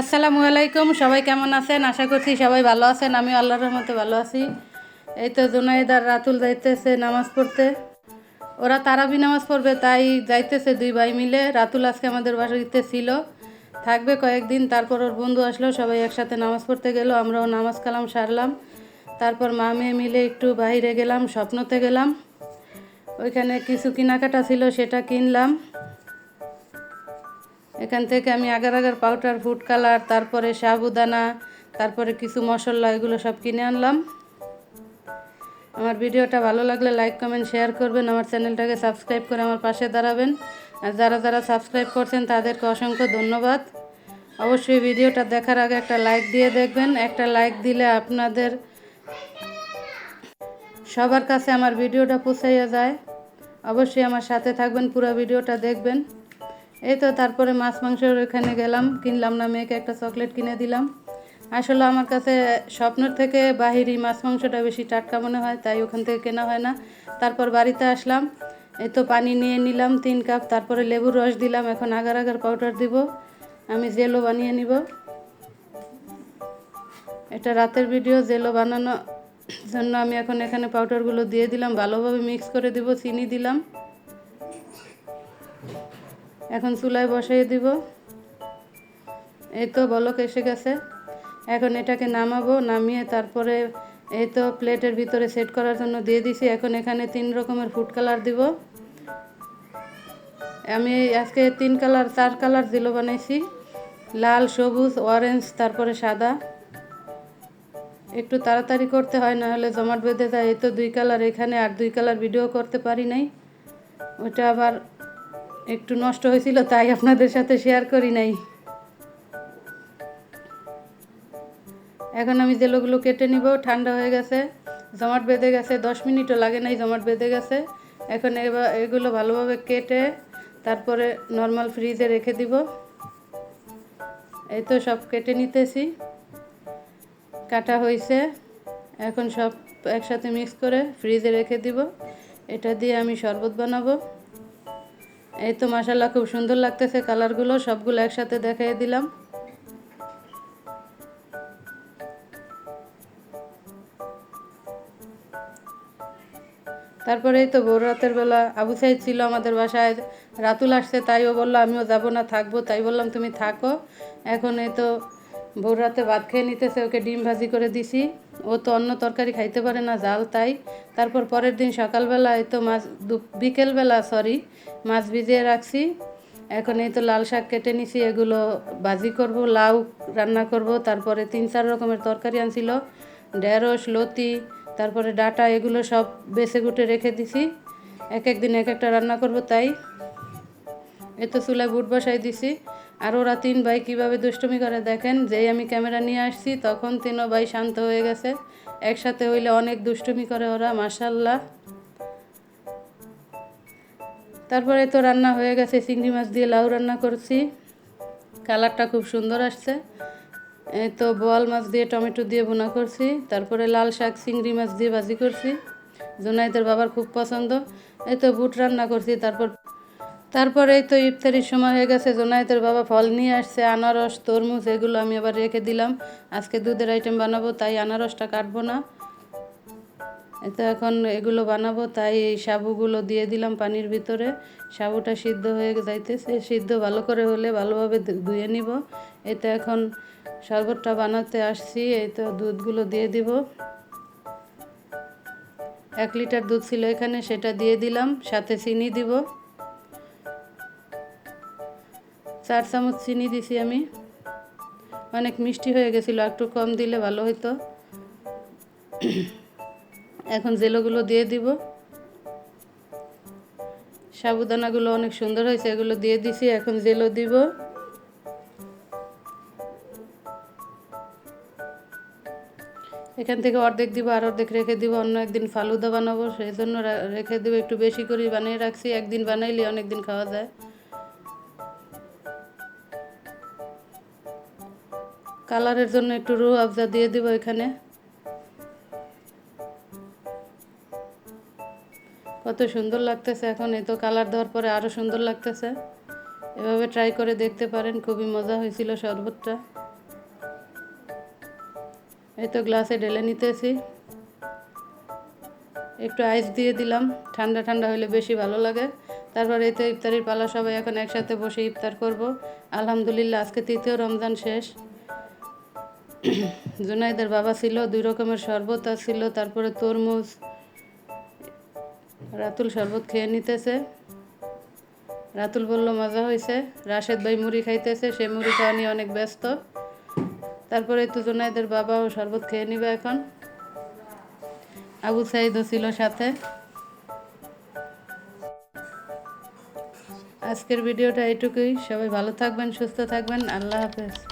আসসালামু আলাইকুম, সবাই কেমন আছেন? আশা করছি সবাই ভালো আছেন। আমি আল্লাহর রহমতে ভালো আছি। এই তো জুনাইদ আর রাতুল যাইতেছে নামাজ পড়তে। ওরা তারাবি নামাজ পড়বে, তাই যাইতেছে দুই ভাই মিলে। রাতুল আজকে আমাদের বাড়িতে ছিল। থাকবে কয়েকদিন, তারপর ওর বন্ধু আসলো, সবাই একসাথে নামাজ পড়তে গেল। আমরাও নামাজ কালাম সারলাম। তারপর মা মেয়ে মিলে একটু বাইরে গেলাম, স্বপ্নতে গেলাম। ওইখানে কিছু কেনাকাটা ছিল, সেটা কিনলাম। এখান থেকে আমি agar agar powder food colour তারপরে সাবুদানা, তারপরে কিছু মশলা, এগুলো সব কিনে আনলাম। আমার ভিডিওটা ভালো লাগলে লাইক কমেন্ট শেয়ার করবেন। আমার চ্যানেলটাকে সাবস্ক্রাইব করে আমার পাশে দাঁড়াবেন। আর যারা যারা সাবস্ক্রাইব করছেন, তাদেরকে অসংখ্য ধন্যবাদ। অবশ্যই ভিডিওটা দেখার আগে একটা লাইক দিয়ে দেখবেন। একটা লাইক দিলে আপনাদের সবার কাছে আমার ভিডিওটা পৌঁছাইয়া যায়। অবশ্যই আমার সাথে থাকবেন, পুরো ভিডিওটা দেখবেন। এই তো তারপরে মাছ মাংসের ওখানে গেলাম, কিনলাম না, মেয়েকে একটা চকলেট কিনে দিলাম। আসলে আমার কাছে স্বপ্নের থেকে বাহিরি মাছ মাংসটা বেশি টাটকা মনে হয়, তাই ওখান থেকে কেনা হয় না। তারপর বাড়িতে আসলাম, এই তো পানি নিয়ে নিলাম তিন কাপ, তারপরে লেবুর রস দিলাম, এখন আগার আগার পাউডার দিব, আমি জেলো বানিয়ে নিব। এটা রাতের ভিডিও জেলো বানানো জন্য আমি এখন এখানে পাউডারগুলো দিয়ে দিলাম, ভালোভাবে মিক্স করে দিব, চিনি দিলাম। এখন চুলায় বসাই দিব। এই তো বলক এসে গেছে। এখন এটাকে নামাবো, নামিয়ে তারপরে এই তো প্লেটের ভিতরে সেট করার জন্য দিয়ে দিছি। এখন এখানে তিন রকমের ফুড কালার দিব। আমি আজকে তিন কালার, চার কালার জিলো বানাইছি। লাল, সবুজ অরেঞ্জ তারপরে সাদা। একটু তাড়াতাড়ি করতে হয় না হলে জমাট বেঁধে যায়। এই তো দুই কালার এখানে, আর দুই কালার ভিডিও করতে পারি নাই। ওটা আবার একটু নষ্ট হয়েছিল, তাই আপনাদের সাথে শেয়ার করি নাই। এখন আমি জেলোগুলো কেটে নিব, ঠান্ডা হয়ে গেছে, জমাট বেঁধে গেছে, দশ মিনিটও লাগে নাই জমাট বেঁধে গেছে। এখন এবার এগুলো ভালোভাবে কেটে তারপরে নর্মাল ফ্রিজে রেখে দিব। এই তো সব কেটে নিতেছি। কাটা হয়েছে। এখন সব একসাথে মিক্স করে ফ্রিজে রেখে দিব। এটা দিয়ে আমি শরবত বানাবো। এই তো মাসাল্লাহ খুব সুন্দর লাগতেছে কালারগুলো সবগুলো একসাথে দেখাই দিলাম। তারপরে এই তো ভোর রাতের বেলা আবু সাইদ ছিল আমাদের বাসায়, রাতুল আসছে তাইও বলল, আমিও যাব না, থাকব। তাই বললাম, তুমি থাকো। এখন এই তো ভোর রাতে ভাত খেয়ে নিতেছে, ওকে ডিম ভাজি করে দিছি। ও তো অন্য তরকারি খাইতে পারে না, জাল তাই। তারপর পরের দিন সকালবেলা এই তো মাছ বিকেলবেলা সরি মাছ ভিজিয়ে রাখছি। এখন এই তো লাল শাক কেটে নিছি, এগুলো ভাজি করব, লাউ রান্না করব। তারপরে তিন চার রকমের তরকারি আনছিল, ঢেঁড়স, লতি, তারপরে ডাটা, এগুলো সব বেছে গুটে রেখে দিছি। এক এক দিন এক একটা রান্না করব তাই। এ তো চুলায় বুট বসাই দিছি। আর ওরা তিন ভাই কীভাবে দুষ্টুমি করে দেখেন? যেই আমি ক্যামেরা নিয়ে আসছি, তখন তিনও ভাই শান্ত হয়ে গেছে। একসাথে হইলে অনেক দুষ্টুমি করে ওরা মাসাল্লাহ তারপরে তো রান্না হয়ে গেছে, চিংড়ি মাছ দিয়ে লাউ রান্না করছি। কালারটা খুব সুন্দর আসছে। তো বোয়াল মাছ দিয়ে টমেটো দিয়ে বোনা করছি। তারপরে লাল শাক, চিংড়ি মাছ দিয়ে ভাজি করছি। জোনাইদের বাবার খুব পছন্দ। এই তো বুট রান্না করছি, তারপর তারপরে তো ইফতারির সময় হয়ে গেছে জোনাইতের বাবা ফল নিয়ে আসছে, আনারস, তরমুজ, এগুলো আমি আবার রেখে দিলাম। আজকে দুধের আইটেম বানাবো, তাই আনারসটা কাটবো না। তো এখন এগুলো বানাবো, তাই এই সাবুগুলো দিয়ে দিলাম পানির ভিতরে। সাবুটা সিদ্ধ হয়ে যাইতেছে, সিদ্ধ ভালো করে হলে ভালোভাবে ধুয়ে নিব। এতে এখন শরবতটা বানাতে আসছি, এই তো দুধগুলো দিয়ে দিব। এক লিটার দুধ ছিল এখানে, সেটা দিয়ে দিলাম, সাথে চিনি দিব। চার চামচ চিনি দিছি আমি। অনেক মিষ্টি হয়ে গেছিল, একটু কম দিলে ভালো হতো এখন জেলোগুলো দিয়ে দিব। সাবুদানাগুলো অনেক সুন্দর হয়েছে, এগুলো দিয়ে দিছি, এখন জেলো দিব। এখান থেকে অর্ধেক দিব, আর অর্ধেক রেখে দিব, অন্য একদিন ফালুদা বানাবো সেই জন্য রেখে দেবো, একটু বেশি করে বানিয়ে রাখছি, একদিন বানাইলে অনেক দিন খাওয়া যায়। কালারের জন্য একটু রু আফজা দিয়ে দিব এখানে। কত সুন্দর লাগতেছে এখন এই তো কালার দেওয়ার পরে আরও সুন্দর লাগতেছে। এভাবে ট্রাই করে দেখতে পারেন, খুবই মজা হয়েছিল শরবতটা। এই তো গ্লাসে ঢেলে নিতেছি। একটু আইস দিয়ে দিলাম, ঠান্ডা ঠান্ডা হলে বেশি ভালো লাগে। তারপর এই তো ইফতারির পালা সবাই এখন একসাথে বসে ইফতার করব। আলহামদুলিল্লাহ, আজকে তৃতীয় রমজান শেষ। জুনাইদের বাবা ছিল, দুই রকমের শরবত আর ছিল তারপরে তরমুজ, রাতুল শরবত খেয়ে নিতেছে। রাতুল বলল, মজা হয়েছে রাশেদ ভাই মুড়ি খাইতেছে, সে মুড়ি খাওয়া নিয়ে অনেক ব্যস্ত। তারপরে তো জুনাইদের বাবাও শরবত খেয়ে নিবে এখন। আবু সাইদও ছিল সাথে। আজকের ভিডিওটা এটুকুই। সবাই ভালো থাকবেন, সুস্থ থাকবেন। আল্লাহ হাফেজ।